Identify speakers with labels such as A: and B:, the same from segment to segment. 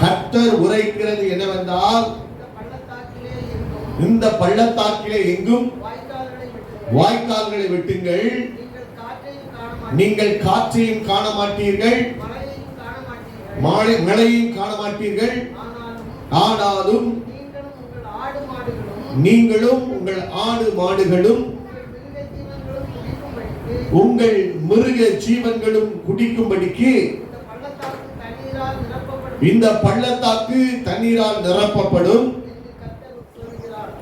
A: கர்த்தர் உரைக்கிறது என்னவென்றால்
B: இந்த பள்ளத்தாக்கிலே எங்கும் வாய்க்கால்களை வெட்டுங்கள். நீங்கள் காற்றையும் காண மாட்டீர்கள்
A: மாலை மழையும் காண மாட்டீர்கள்
B: ஆனாலும் நீங்களும் உங்கள் ஆடு மாடுகளும்
A: நீங்களும் உங்கள் ஆடு மாடுகளும்
B: உங்கள் மிருக ஜீவன்களும் குடிக்கும்படிக்கு இந்த பள்ளத்தாக்கு தண்ணீரால் நிரப்பப்படும்.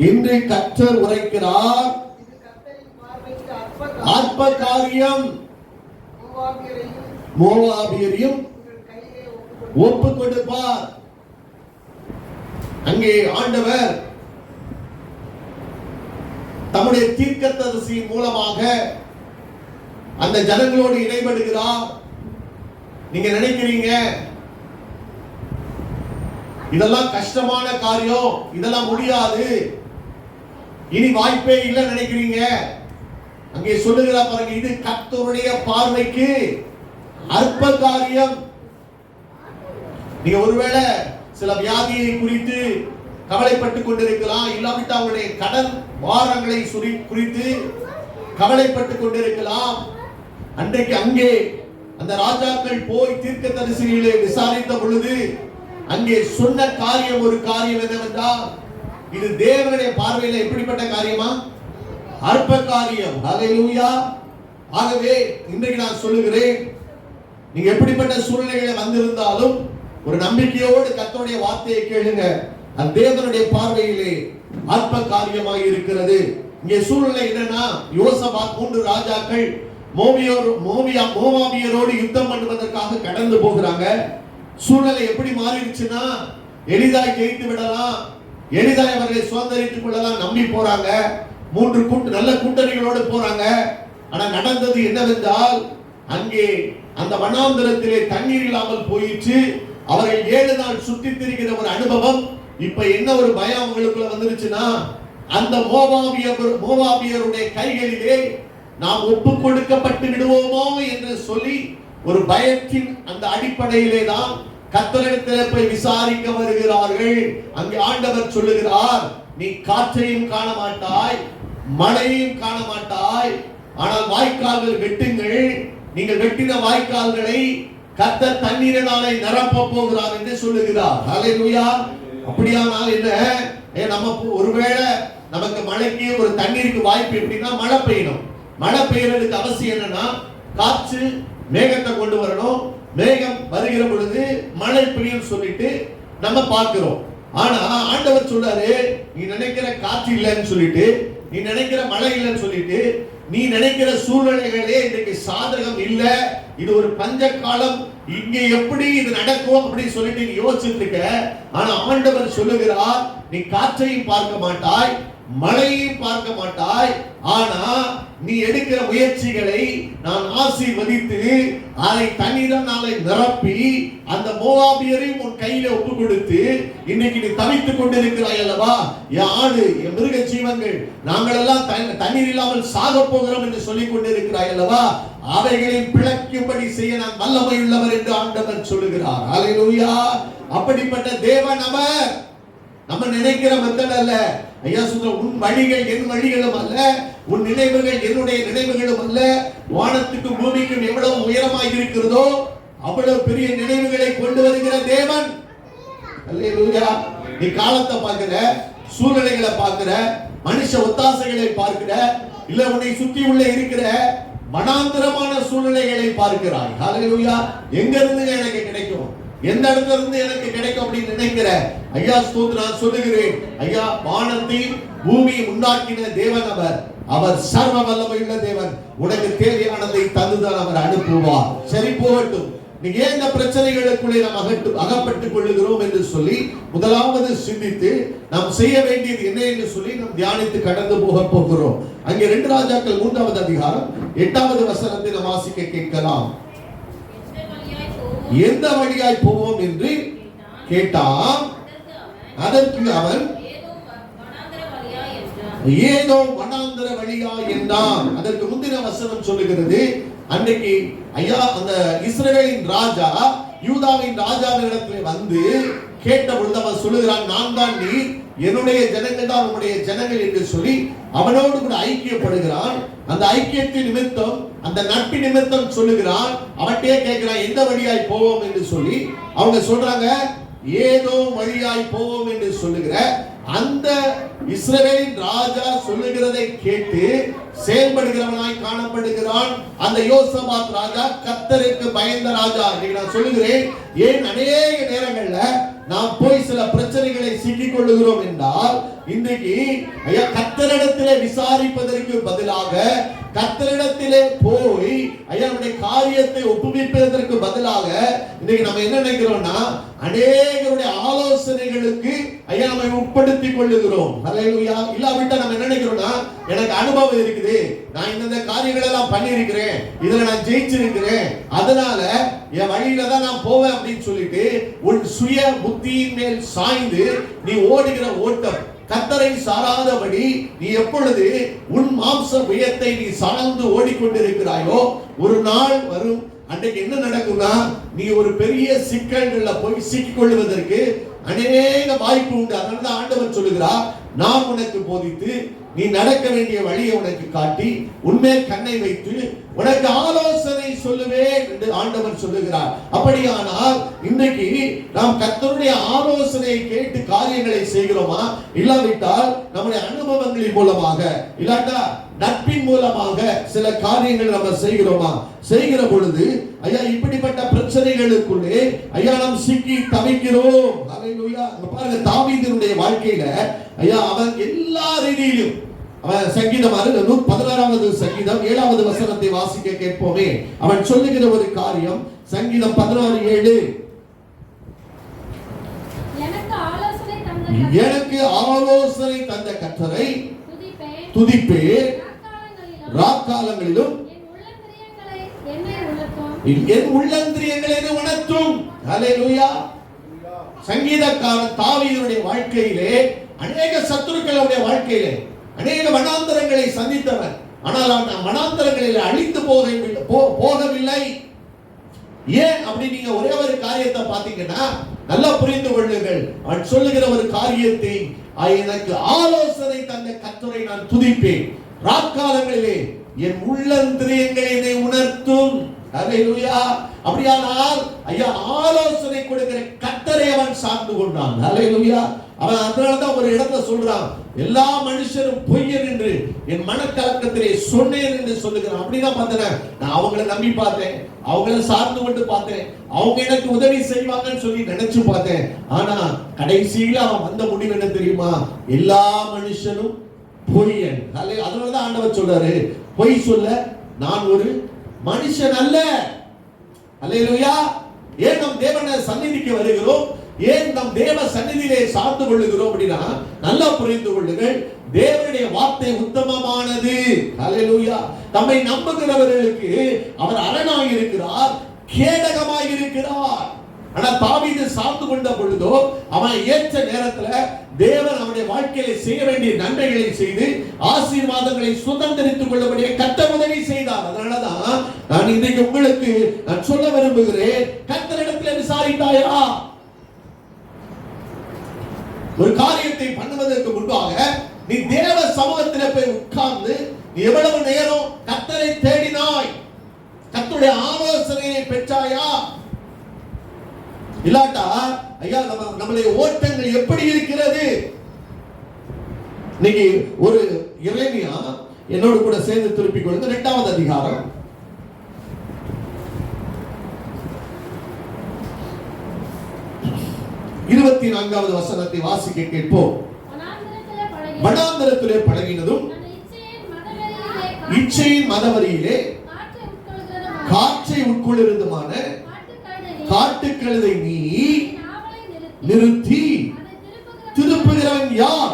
A: இன்று கற்றர் உரைக்கிறார். ஆத்ம காரியம்
B: மோலாபியரையும்
A: ஒப்பு கொடுப்பார். அங்கே ஆண்டவர் தம்முடைய தீர்க்கதரிசி மூலமாக அந்த ஜனங்களோடு இடைபடுகிறார் நீங்க நினைக்கிறீங்க? இதெல்லாம் கஷ்டமான காரியம். இதெல்லாம் முடியாது. இனி வாய்ப்பே இல்லை நினைக்கிறீங்க? அங்கே சொல்லுகிறா பாருங்க இது கர்த்தருடைய பார்வைக்கு அற்ப காரியம் நீங்க ஒருவேளை சில வியாதியை குறித்து கவலைப்பட்டு கொண்டிருக்கலாம். இல்லாவிட்டால் அவங்களுடைய கடன் வாரங்களை சுரி குறித்து கவலைப்பட்டு கொண்டிருக்கலாம். அன்றைக்கு அங்கே அந்த ராஜாக்கள் போய் தீர்க்க தரிசனையிலே விசாரித்த பொழுது அங்கே சொன்ன காரியம் ஒரு காரியம் என்னவென்றால் இது தேவனுடைய பார்வையில் எப்படிப்பட்ட காரியமா? அற்ப காரியம் ஹalleluya ஆகவே இன்றைக்கு நான் சொல்லுகிறேன் நீங்க எப்படிப்பட்ட சூழ்நிலைகளை வந்திருந்தாலும் ஒரு நம்பிக்கையோடு கத்தோடைய வார்த்தையை கேளுங்க. அது தேவனுடைய பார்வையிலே அற்ப காரியமாக இருக்கிறது. இங்கே சூழ்நிலை என்னன்னா யோசபா மூன்று ராஜாக்கள் மோவியோர் மோவியா மோமாமியரோடு யுத்தம் பண்ணுவதற்காக கடந்து போகிறாங்க. சூழ்நிலை எப்படி மாறிடுச்சுன்னா எளிதாய் ஜெயித்து விடலாம் எளிதாய் அவர்களை சுதந்திரித்துக் கொள்ளலாம் நம்பி போறாங்க. மூன்று கூட்டு நல்ல கூட்டணிகளோடு போறாங்க. ஆனா நடந்தது என்னவென்றால் அங்கே அந்த வண்ணாந்திரத்திலே தண்ணீர் இல்லாமல் போயிடுச்சு அவர்கள் ஏழு நாள் சுத்தி திரிகிற ஒரு அனுபவம் இப்ப என்ன ஒரு பயம் அவங்களுக்குள்ள வந்துருச்சுன்னா அந்த மோவாபியர் மோவாபியருடைய கைகளிலே நாம் ஒப்பு கொடுக்கப்பட்டு விடுவோமோ என்று சொல்லி ஒரு பயத்தின் அந்த அடிப்படையிலே தான் கத்தரிடத்தில் போய் விசாரிக்க வருகிறார்கள். அங்கே ஆண்டவர் சொல்லுகிறார் நீ காற்றையும் காண மாட்டாய் மழையையும் காண மாட்டாய் ஆனால் வாய்க்கால்கள் வெட்டுங்கள். நீங்கள் வெட்டின வாய்க்கால்களை கத்த தண்ணீரனாலே நிரப்ப போகிறார் என்று சொல்லுகிறார். ஹalleluya அப்படியானால் என்ன? ஏ, நம்ம ஒருவேளை நமக்கு மழைக்கு ஒரு தண்ணீருக்கு வாய்ப்பு எப்படின்னா மழை பெய்யணும். மழை பெய்யறதுக்கு அவசியம் என்னன்னா காற்று மேகத்தை கொண்டு வரணும். மேகம் வருகிற பொழுது மழை பெய்யும் சொல்லிட்டு நம்ம பார்க்கிறோம். ஆனா ஆண்டவர் சொல்றாரு நீ நினைக்கிற காற்று இல்லைன்னு சொல்லிட்டு நீ நினைக்கிற மழை இல்லைன்னு சொல்லிட்டு நீ நினைக்கிற சூழ்நிலைகளே இன்றைக்கு சாதகம் இல்ல. இது ஒரு பஞ்ச காலம் இங்க எப்படி இது நடக்கும் அப்படின்னு சொல்லிட்டு நீ யோசிச்சுட்டு இருக்க. ஆனா ஆண்டவர் சொல்லுகிறார் நீ காற்றையும் பார்க்க மாட்டாய் மழையையும் பார்க்க மாட்டாய். ஆனா நீ எடுக்கிற முயற்சிகளை நான் ஆசீர்வதித்து அதை தண்ணீரம் நாளை நிரப்பி அந்த மோவாபியரையும் உன் கையில ஒப்பு கொடுத்து இன்னைக்கு நீ தவித்துக் கொண்டிருக்கிறாய் அல்லவா? என் ஆடு என் மிருக ஜீவங்கள் நாங்கள் எல்லாம் தண்ணீர் இல்லாமல் சாக போகிறோம் என்று சொல்லிக் கொண்டிருக்கிறாய் அல்லவா? அவைகளை பிழைக்கும்படி செய்ய நான் வல்லமை உள்ளவர் என்று ஆண்டவர் சொல்லுகிறார். அலையிலூயா அப்படிப்பட்ட தேவன் அவர். நம்ம நினைக்கிற மெத்தட் அல்ல. ஐயா சொல்ற உன் வழிகள் என் வழிகளும் அல்ல. உன் நினைவுகள் என்னுடைய நினைவுகளும் அல்ல. வானத்துக்கு பூமிக்கும் எவ்வளவு உயரமாக இருக்கிறதோ அவ்வளவு பெரிய நினைவுகளை கொண்டு வருகிற தேவன். நீ காலத்தை பார்க்கிற சூழ்நிலைகளை பார்க்கிற மனுஷ ஒத்தாசைகளை பார்க்கிற இல்ல உன்னை சுத்தி உள்ள இருக்கிற மனாந்திரமான சூழ்நிலைகளை பார்க்கிறாய். ஹalleluya. எங்க இருந்து எனக்கு கிடைக்கும்? எந்த இடத்துல இருந்து எனக்கு கிடைக்கும் அப்படின்னு நினைக்கிற ஐயா ஸ்தோத்திர நான் சொல்லுகிறேன். ஐயா வானத்தையும் பூமியை உண்டாக்கின தேவன் அவர். அவர் சர்வ வல்லமையுள்ள தேவன். உனக்கு தேவையானதை தந்துதான் அவர் அனுப்புவார். சரி போகட்டும். நீங்க ஏன் இந்த பிரச்சனைகளுக்குள்ளே நாம் அகட்டு அகப்பட்டுக் கொள்ளுகிறோம் என்று சொல்லி முதலாவது சிந்தித்து நாம் செய்ய வேண்டியது என்ன என்று சொல்லி நாம் தியானித்து கடந்து போக போகிறோம். அங்கே ரெண்டு ராஜாக்கள் மூன்றாவது அதிகாரம் எட்டாவது வசனத்தை நாம் வாசிக்க கேட்கலாம்.
C: எந்த வழியாய் போவோம்?
A: என்று
C: கேட்டான் அதற்கு அவன் ஏதோ வனாந்தர வழியா என்றான்.
A: அதற்கு முந்தின வசனம் சொல்லுகிறது அன்றைக்கு ஐயா அந்த இஸ்ரவேலின் ராஜா யூதாவின் ராஜாவினிடத்திலே வந்து கேட்ட பொழுது அவன் சொல்லுகிறான் நான் தான் நீ என்னுடைய ஜனங்கள் தான் உன்னுடைய ஜனங்கள் என்று சொல்லி அவனோடு கூட ஐக்கியப்படுகிறான். அந்த ஐக்கியத்தின் நிமித்தம் அந்த நட்பு நிமித்தம் சொல்லுகிறான். அவன்கிட்டயே கேட்கிறான் எந்த வழியாய் போவோம்? என்று சொல்லி அவங்க சொல்றாங்க ஏதோ வழியாய் போவோம் என்று சொல்லுகிற அந்த இஸ்ரவேலின் ராஜா சொல்லுகிறதை கேட்டு செயல்படுகிறவனாய் காணப்படுகிறான். அந்த யோசபாத் ராஜா கத்தருக்கு பயந்த ராஜா. நான் சொல்லுகிறேன் ஏன் அநேக நேரங்கள்ல நாம் போய் சில பிரச்சனைகளை சிக்கிக் கொள்ளுகிறோம் என்றால் இன்றைக்கு ஐயா கத்தரிடத்துல விசாரிப்பதற்கு பதிலாக கத்தரிடத்திலே போய் ஐயா நம்முடைய காரியத்தை ஒப்புவிப்பதற்கு பதிலாக இன்னைக்கு நம்ம என்ன நினைக்கிறோம்னா அநேகருடைய ஆலோசனைகளுக்கு ஐயா நம்மை உட்படுத்தி கொள்ளுகிறோம். ஹalleluya இல்லாவிட்டா நம்ம என்ன நினைக்கிறோம்னா எனக்கு அனுபவம் இருக்குது. நான் இந்த காரியங்கள் எல்லாம் பண்ணியிருக்கிறேன். இதுல நான் ஜெயிச்சிருக்கிறேன். அதனால என் வழியில தான் நான் போவேன் அப்படின்னு சொல்லிட்டு உன் சுய புத்தியின் மேல் சாய்ந்து நீ ஓடுகிற ஓட்டம் கத்தரை சாராதபடி நீ எப்பொழுது உன் மாம்ச உயத்தை நீ சார்ந்து ஓடிக்கொண்டிருக்கிறாயோ ஒரு நாள் வரும். அன்றைக்கு என்ன நடக்கும்னா நீ ஒரு பெரிய சிக்கல்கள்ல போய் சிக்கிக் கொள்வதற்கு அநேக வாய்ப்பு உண்டு. அதனால தான் ஆண்டவர் சொல்லுகிறார் நான் உனக்கு போதித்து நீ நடக்க வேண்டிய வழியை உனக்கு காட்டி உண்மை கண்ணை வைத்து உனக்கு ஆலோசனை சொல்லுவேன் என்று ஆண்டவர் சொல்லுகிறார். அப்படியானால் இன்னைக்கு நாம் கத்தருடைய ஆலோசனையை கேட்டு காரியங்களை செய்கிறோமா? இல்லாவிட்டால் நம்முடைய அனுபவங்களின் மூலமாக இல்லாட்டா நட்பின் மூலமாக சில காரியங்கள் நம்ம செய்கிறோமா? செய்கிற பொழுது ஐயா இப்படிப்பட்ட பிரச்சனைகளுக்குள்ளே ஐயா நாம் சிக்கி தவிக்கிறோம். பாருங்க தாவீதனுடைய வாழ்க்கையில ஐயா அவன் எல்லா ரீதியிலும் அவன் சங்கீதம் அருகனு பதினாறாவது சங்கீதம் ஏழாவது வசனத்தை வாசிக்க கேட்போமே. அவன் சொல்லுகிற ஒரு காரியம் சங்கீதம் பதினாறு ஏழு.
D: எனக்கு ஆலோசனை தந்த கர்த்தரை.
A: எனக்கு ஆலோசனை தந்த கற்றரை.
D: துதிப்பேன். ராக்காலங்களிலும் என் உள்ளந்திரியங்களை உணர்த்தும்.
A: என் உள்ளந்திரியங்களை உணர்த்தும். ஹalleluya சங்கீதக்காரன் தாவீதுடைய வாழ்க்கையிலே அநேக சத்துருக்களுடைய வாழ்க்கையிலே அநேக வனாந்தரங்களை சந்தித்தவன் ஆனால் அவன் வனாந்தரங்களில் அழிந்து போகவில்லை ஏன் அப்படி நீங்க ஒரே ஒரு காரியத்தை பாத்தீங்கன்னா நல்லா புரிந்து கொள்ளுங்கள். அவன் சொல்லுகிற ஒரு காரியத்தை "ஆ, எனக்கு ஆலோசனை தந்த கத்துரை நான் துதிப்பேன். ராக்காலங்களிலே என் உள்ளந்திரியங்களை என்னை உணர்த்தும். ஹalleluya. அப்படியானால் ஐயா ஆலோசனை கொடுக்கிற கத்தரை அவன் சார்ந்து கொண்டான். ஹalleluya. அவன் அதனால தான் ஒரு இடத்த சொல்றான் எல்லா மனுஷரும் பொய்யன் என்று என் மனக்கலக்கத்திலே சொன்னேன் என்று சொல்லுகிறான். அப்படிதான் பார்த்தேன். நான் அவங்கள நம்பி பார்த்தேன். அவங்கள சார்ந்து கொண்டு பார்த்தேன். அவங்க எனக்கு உதவி செய்வாங்கன்னு சொல்லி நினைச்சு பார்த்தேன். ஆனா கடைசியில அவன் வந்த முடிவு என்ன தெரியுமா? எல்லா மனுஷனும் பொய்யன். ஹலே- அதனாலதான் ஆண்டவர் சொல்றாரு பொய் சொல்ல நான் ஒரு மனுஷன் அல்ல. அல்லையா ஏன் நம் தேவன சந்நிதிக்கு வருகிறோம்? ஏன் நம் தேவ சந்நிதியிலே சார்ந்து கொள்ளுகிறோம் அப்படின்னா நல்லா புரிந்து கொள்ளுங்கள் தேவனுடைய வார்த்தை உத்தமமானது. அலையலூயா தம்மை நம்புகிறவர்களுக்கு அவர் அரணாய் இருக்கிறார் கேடகமாய் இருக்கிறார் ஆனா தாவீது சார்ந்து கொண்ட பொழுதோ அவன் ஏற்ற நேரத்துல தேவன் அவனுடைய வாழ்க்கையில செய்ய வேண்டிய நன்மைகளை செய்து ஆசீர்வாதங்களை சுதந்திரித்துக் கொள்ளக்கூடிய கட்ட உதவி செய்தார். அதனாலதான் நான் இன்றைக்கு உங்களுக்கு நான் சொல்ல விரும்புகிறேன் கத்தரிடத்துல விசாரித்தாயா? ஒரு காரியத்தை பண்ணுவதற்கு முன்பாக நீ தேவ சமூகத்தில் போய் உட்கார்ந்து நீ எவ்வளவு நேரம் கத்தரை தேடினாய்? கத்துடைய ஆலோசனையை பெற்றாயா? இல்லாட்டா ஐயா நம்ம நம்மளுடைய ஓட்டங்கள் எப்படி இருக்கிறது? இன்னைக்கு ஒரு இளைஞா என்னோடு கூட சேர்ந்து திருப்பிக் கொள்ளுங்க இரண்டாவது அதிகாரம். இருபத்தி நான்காவது வசனத்தை வாசிக்க கேட்போம்.
D: வனாந்திரத்திலே பழகி
A: வனாந்தரத்திலே பழகினதும்
D: இச்சையின்
A: மதவரியிலே
D: காற்றை
A: உட்கொள்ளிருந்துமான
D: காட்டுக்கழுதை
A: நீ
D: நிறுத்தி
A: திருப்புகிறவன் யார்?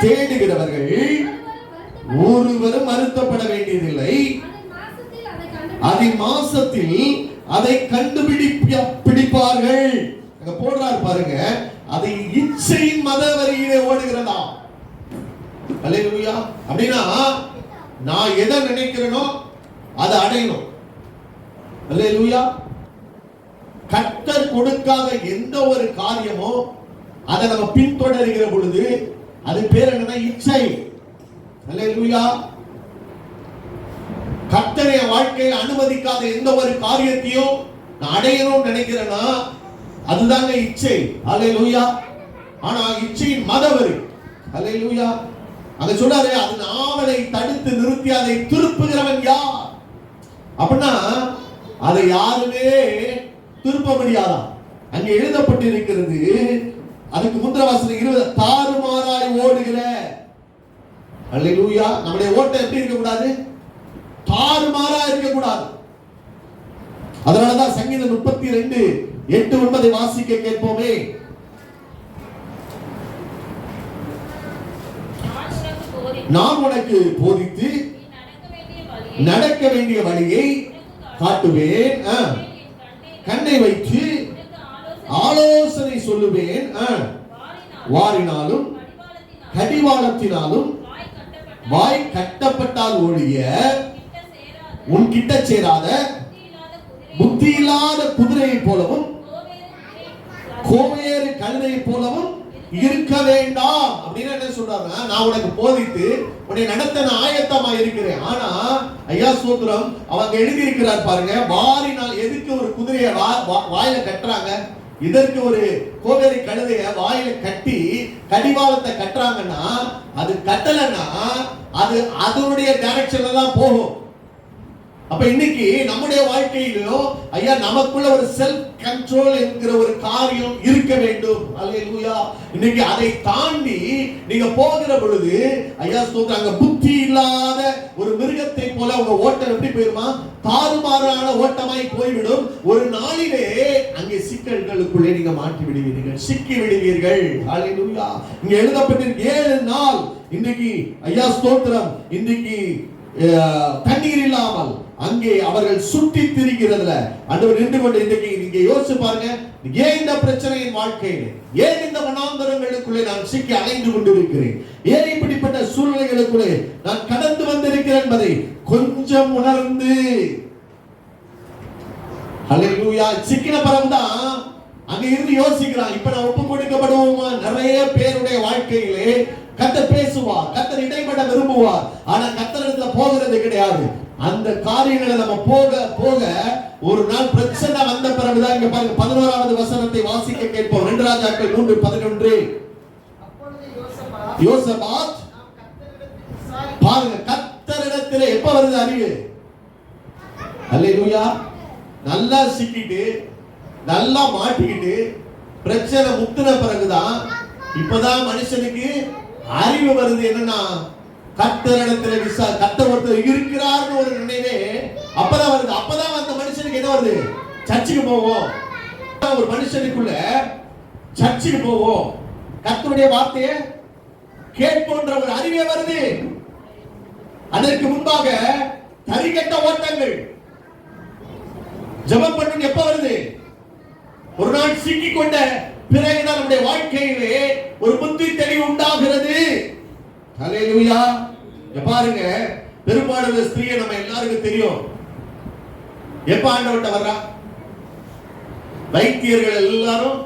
A: தேடுகிறவர்கள்
D: ஒருவரும் வருத்தப்பட-
A: வேண்டியதில்லை.
D: அதை
A: மாசத்தில் அதை கண்டுபிடிப்ப பிடிப்பார்கள். அங்க போடுறாரு பாருங்க. அதை இச்சையின் மத வரியிலே ஓடுகிறதா? அல்லேலூயா. அப்படின்னா நான் எதை நினைக்கிறேனோ அதை அடையணும். அல்லேலூயா. கர்த்தர் கொடுக்காத எந்த ஒரு காரியமோ அதை நம்ம பின்தொடர்கிற பொழுது அது பேர் என்னன்னா இச்சை. அல்லேலூயா. கர்த்தரை வாழ்க்கையில் அனுமதிக்காத எந்த ஒரு காரியத்தையும் நான் அடையணும்னு நினைக்கிறேன்னா அதுதாங்க இச்சை. அல்லேலூயா ஆனா இச்சையின் மதவரு அல்லேலூயா அங்க சொன்னாரு அது நாவலை தடுத்து நிறுத்தி அதை திருப்புகிறவன் யார்? அப்படின்னா அதை யாருமே திருப்ப முடியாதாம் அங்க எழுதப்பட்டிருக்கிறது அதுக்கு முந்திரவாசனம் இருபது தாறுமாறாய் ஓடுகிற. அல்லேலூயா நம்முடைய ஓட்டம் எப்படி இருக்க கூடாது தாறுமாறா இருக்க கூடாது அதனாலதான் சங்கீதம் முப்பத்தி ரெண்டு எட்டு ஒன்பதை வாசிக்க கேட்போமே.
E: நான் உனக்கு போதித்து, நடக்க வேண்டிய வழியை
A: காட்டுவேன்
E: கண்ணை
A: வைத்து
E: ஆலோசனை
A: சொல்லுவேன்
E: வாரினாலும், கடிவாளத்தினாலும், வாய்
A: வாய் கட்டப்பட்டால் ஒழிய
E: உன்கிட்ட சேராத,
A: உன்
E: புத்தி இல்லாத
A: குதிரையை போலவும்
E: கோவேறு குதிரை,
A: கழுதை போலவும் இருக்க வேண்டாம். அப்படின்னு என்ன சொல்றாங்க நான் உனக்கு போதித்து உன்னை நடத்த நான் ஆயத்தமா இருக்கிறேன். ஆனா ஐயா சூத்திரம் அவங்க எழுதி இருக்கிறார் பாருங்க வாரினால் எதுக்கு ஒரு குதிரையை வா- வா- வாயில கட்டுறாங்க? இதற்கு ஒரு கோவேரி கழுதைய வாயில கட்டி கடிவாளத்தை கட்டுறாங்கன்னா அது கட்டலைன்னா அது அதனுடைய டைரக்ஷன்ல தான் போகும். அப்ப இன்னைக்கு நம்முடைய வாழ்க்கையிலும் ஐயா நமக்குள்ள ஒரு செல்ஃப் கண்ட்ரோல் என்கிற ஒரு காரியம் இருக்க வேண்டும். அல்லேலூயா. இன்னைக்கு அதை தாண்டி நீங்க போகிற பொழுது ஐயா சொல்ற அங்க புத்தி இல்லாத ஒரு மிருகத்தை போல உங்க ஓட்டம் எப்படி போயிருமா? தாறுமாறான ஓட்டமாய் போய்விடும். ஒரு நாளிலே அங்கே சிக்கல்களுக்குள்ளே நீங்க மாட்டி விடுவீர்கள். சிக்கி விடுவீர்கள். அல்லேலூயா. இங்க எழுதப்பட்ட ஏழு நாள். இன்னைக்கு ஐயா ஸ்தோத்திரம் இன்னைக்கு தண்ணீர் இல்லாமல் அங்கே அவர்கள் சுற்றி திரிகிறதுல. ஆண்டவர் நின்று கொண்டு இன்றைக்கு நீங்க யோசிச்சு பாருங்க. ஏன் இந்த பிரச்சனையின் வாழ்க்கையில? ஏன் இந்த மனாந்தரங்களுக்குள்ளே நான் சிக்கி அலைந்து கொண்டிருக்கிறேன்? ஏன் இப்படிப்பட்ட சூழ்நிலைகளுக்குள்ளே நான் கடந்து வந்திருக்கிறேன் என்பதை கொஞ்சம் உணர்ந்து. அலையூயா சிக்கின பிறகுதான் அங்க இருந்து யோசிக்கிறான். இப்ப நான் ஒப்பு கொடுக்கப்படுவோமா? நிறைய பேருடைய வாழ்க்கையிலே கத்தர் பேசுவார் கத்தர் இடைப்பட விரும்புவார். ஆனா கத்தரிடத்துல போகிறது கிடையாது. அந்த காரியங்களை நம்ம போக போக ஒரு நாள் பிரச்சனை வந்த பிறகுதான் இங்க பாருங்க பதினோராவது வசனத்தை வாசிக்க கேட்போம். ரெண்டு ராஜாக்கள் மூன்று பதினொன்று. யோசபாத் பாருங்க கத்தரிடத்துல எப்ப வருது அறிவு? அல்லேலூயா. நல்லா சிக்கிட்டு நல்லா மாட்டிக்கிட்டு பிரச்சனை முத்துன பிறகுதான் இப்பதான் மனுஷனுக்கு அறிவு வருது என்னன்னா கத்தரிடத்துல விசா கத்தர் ஒருத்தர் இருக்கிறார்னு ஒரு நினைவே அப்பதான் வருது. அப்பதான் அந்த மனுஷனுக்கு என்ன வருது? சர்ச்சுக்கு போவோம். ஒரு மனுஷனுக்குள்ள சர்ச்சுக்கு போவோம். கத்தருடைய வார்த்தையை கேட்போன்ற ஒரு அறிவே வருது. அதற்கு முன்பாக தரிகட்ட ஓட்டங்கள். ஜபம் பண்ணணும் எப்ப வருது? ஒரு நாள் சிக்கி கொண்ட பிறகுதான் நம்முடைய வாழ்க்கையிலே ஒரு புத்தி தெளிவு உண்டாகிறது ஹalleluya பாருங்க பெரும்பாலான ஸ்திரீயை நம்ம எல்லாருக்கும் தெரியும். எப்ப ஆண்டவட்ட வர்றா? வைத்தியர்கள் எல்லாரும்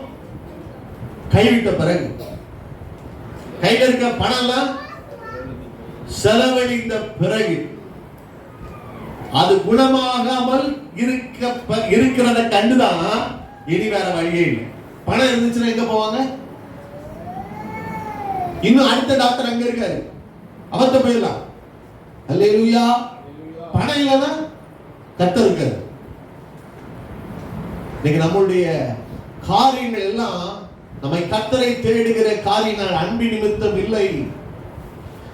A: கைவிட்ட பிறகு. கையில் இருக்க பணம் எல்லாம் செலவழிந்த பிறகு. அது குணமாகாமல் இருக்க இருக்கிறத கண்டுதான் இனி வேற வழியே இல்லை. பணம் இருந்துச்சுன்னா எங்க போவாங்க? இன்னும் அடுத்த டாக்டர் அங்க இருக்காரு. அவர்த்த போயிடலாம். அல்லேலூயா. பணம் இல்லைன்னா கத்த இருக்காரு. இன்னைக்கு நம்மளுடைய காரியங்கள் எல்லாம் நம்மை கத்தரை தேடுகிற காரியம் அன்பு நிமித்தம் இல்லை.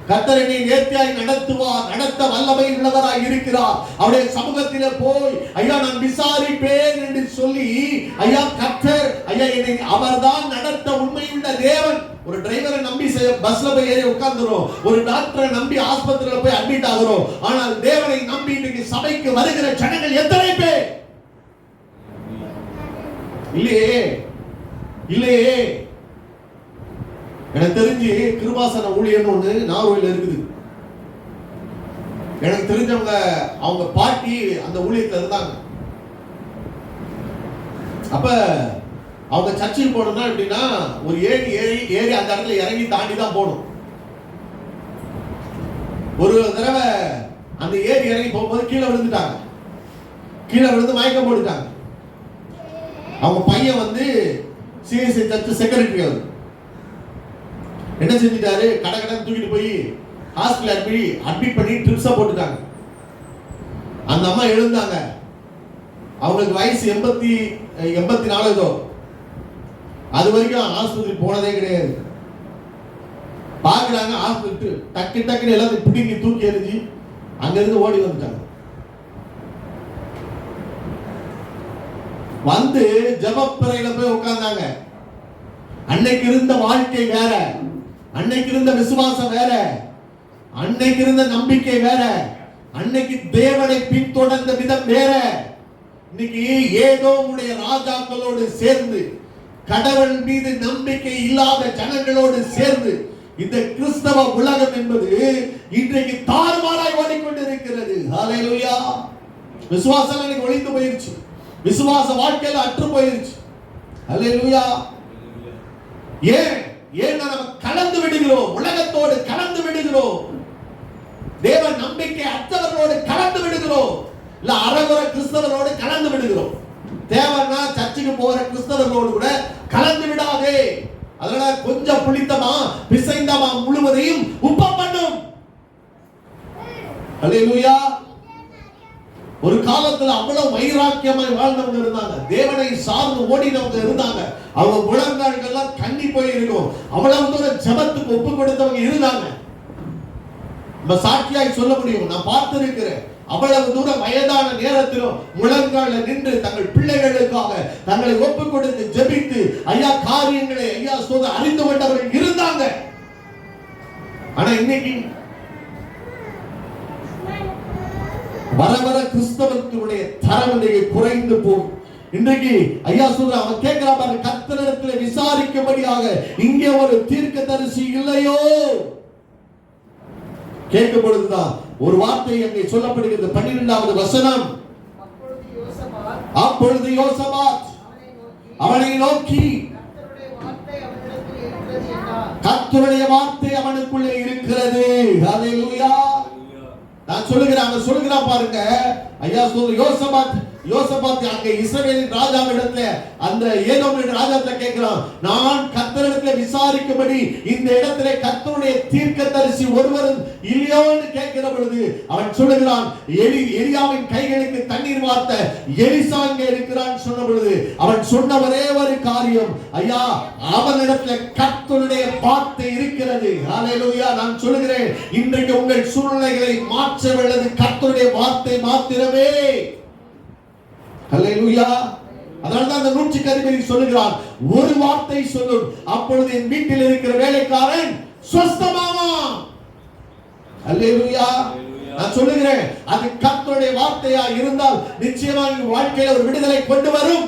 A: கத்தரை நீ நேர்த்தியாய் நடத்துவார் நடத்த வல்லமை உள்ளவராய் இருக்கிறார். அவருடைய சமூகத்திலே போய் ஐயா நான் விசாரிப்பேன் என்று சொல்லி ஐயா ஐயா அவர்தான் நடத்த உண்மையுள்ள தேவன். ஒரு டிரைவரை நம்பி பஸ்ல போய் ஏறி உட்கார்ந்துரும். ஒரு டாக்டரை நம்பி ஆஸ்பத்திரியில போய் அட்மிட் ஆகுறோம் ஆனால் தேவனை நம்பி இன்னைக்கு சபைக்கு வருகிற ஜனங்கள் எத்தனை பேர்? இல்லையே. இல்லையே. எனக்கு தெரிஞ்சு கிருபாசன ஊழியர்னு ஒண்ணு நார்வேல இருக்குது. எனக்கு தெரிஞ்சவங்க அவங்க பாட்டி அந்த ஊழியத்துல இருந்தாங்க. அப்ப அவங்க சர்ச்சுக்கு போகணும்னா எப்படின்னா ஒரு ஏரி ஏறி ஏறி அந்த இடத்துல இறங்கி தாண்டி தான் போகணும். ஒரு தடவை அந்த ஏறி இறங்கி போகும்போது கீழே விழுந்துட்டாங்க. கீழே விழுந்து மயக்கம் போட்டுட்டாங்க. அவங்க பையன் வந்து சிஎஸ்ஐ சர்ச் செக்ரட்டரி அவர் என்ன செஞ்சிட்டாரு? கடை கடை தூக்கிட்டு போய் ஹாஸ்பிட்டல் அட்மிட் அட்மிட் பண்ணி ட்ரிப்ஸை போட்டுட்டாங்க. அந்த அம்மா எழுந்தாங்க. அவங்களுக்கு வயசு எண்பத்தி எண்பத்தி நாலு ஏதோ. அது வரைக்கும் ஆஸ்பத்திரி போனதே கிடையாது. பாக்குறாங்க ஆஸ்பத்திரி டக்கு டக்குன்னு எல்லாத்தையும் பிடிங்கி தூக்கி எறிஞ்சு அங்க இருந்து ஓடி வந்துட்டாங்க. வந்து ஜபப்பறையில போய் உட்கார்ந்தாங்க. அன்னைக்கு இருந்த வாழ்க்கை வேற. அன்னைக்கு இருந்த விசுவாசம் வேற. அன்னைக்கு இருந்த நம்பிக்கை வேற. அன்னைக்கு தேவனை பின்தொடர்ந்த விதம் வேற. இன்னைக்கு ஏதோ உடைய ராஜாக்களோடு சேர்ந்து கடவுள் மீது நம்பிக்கை இல்லாத ஜனங்களோடு சேர்ந்து இந்த கிறிஸ்தவ உலகம் என்பது இன்றைக்கு தாறுமாறாய் ஓடிக்கொண்டிருக்கிறது. ஹalleluya விசுவாசம் எனக்கு ஒளிந்து போயிருச்சு. விசுவாச வாழ்க்கையில அற்று போயிருச்சு. ஹalleluya ஏன்? ஏன் நம்ம கலந்து விடுகிறோம்? உலகத்தோடு கலந்து விடுகிறோம். தேவ நம்பிக்கை அத்தவர்களோடு கலந்து விடுகிறோம். இல்ல அறகுற கிறிஸ்தவர்களோடு கலந்து விடுகிறோம். தேவனா சர்ச்சுக்கு போகிற கிறிஸ்தவர்களோடு கூட கலந்து விடாதே. அதனால கொஞ்சம் புளித்தமா பிசைந்தமா முழுவதையும் உப்பம் பண்ணும். அல்லேலூயா ஒரு காலத்துல அவ்வளவு வைராக்கியமாய் வாழ்ந்தவங்க இருந்தாங்க. தேவனை சார்ந்து ஓடினவங்க இருந்தாங்க. அவங்க முழங்கால்கள்லாம் கண்ணி போய் இருக்கும். அவ்வளவு தூரம் ஜெபத்துக்கு ஒப்பு கொடுத்தவங்க இருந்தாங்க. நம்ம சாட்சியாய் சொல்ல முடியும். நான் பார்த்திருக்கிறேன். அவ்வளவு தூரம் வயதான நேரத்திலும் முழங்கால நின்று தங்கள் பிள்ளைகளுக்காக தங்களை ஒப்பு கொடுத்து ஜெபித்து ஐயா காரியங்களை ஐயா சொல்ல அறிந்து கொண்டவர்கள் இருந்தாங்க. ஆனா இன்னைக்கு வர வர கிறிஸ்தவத்தினுடைய தரநிலையை குறைந்து போகும். இன்றைக்கு ஐயா சொல்ற அவன் கேட்கிறா பாரு கத்தரிடத்துல விசாரிக்கும்படியாக இங்கே ஒரு தீர்க்க தரிசி இல்லையோ? கேட்கும் பொழுதுதான் ஒரு வார்த்தை அங்கே சொல்லப்படுகிறது. பன்னிரெண்டாவது வசனம்.
B: அப்பொழுது யோசபாத் அவனை நோக்கி கர்த்தருடைய வார்த்தை
A: அவனுக்குள்ளே இருக்கிறது. நான் சொல்லுகிறேன் அவன் சொல்லுகிறான் பாருங்க. ஐயா சொல்ற யோசபாத் யோசபாத் அங்க இஸ்ரவேலின் ராஜாவிடத்துல அந்த ஏதோமின் ராஜாத்தை கேட்கிறான் நான் கத்தரிடத்துல விசாரிக்கும்படி இந்த இடத்துல கத்துடைய தீர்க்க தரிசி ஒருவரும் இல்லையோன்னு கேட்கிற பொழுது அவன் சொல்லுகிறான் எலி எலியாவின் கைகளுக்கு தண்ணீர் வார்த்த எலிசா இங்க இருக்கிறான் சொன்ன பொழுது அவன் சொன்ன ஒரே ஒரு காரியம் ஐயா அவனிடத்துல கத்தருடைய வார்த்தை இருக்கிறது. ஹalleluya நான் சொல்லுகிறேன் இன்றைக்கு உங்கள் சூழ்நிலைகளை மாற்ற வேண்டியது கத்தருடைய வார்த்தை மாத்திரமே. ஹalleluya அதனால அந்த நூற்றி கதிபதி சொல்லுகிறார். ஒரு வார்த்தை சொல்லும். அப்பொழுது என் வீட்டில் இருக்கிற வேலைக்காரன் சொஸ்தமாவான். ஹalleluya நான் சொல்லுகிறேன். அது கர்த்தருடைய வார்த்தையா இருந்தால் நிச்சயமா உங்க வாழ்க்கையில ஒரு விடுதலை கொண்டு வரும்.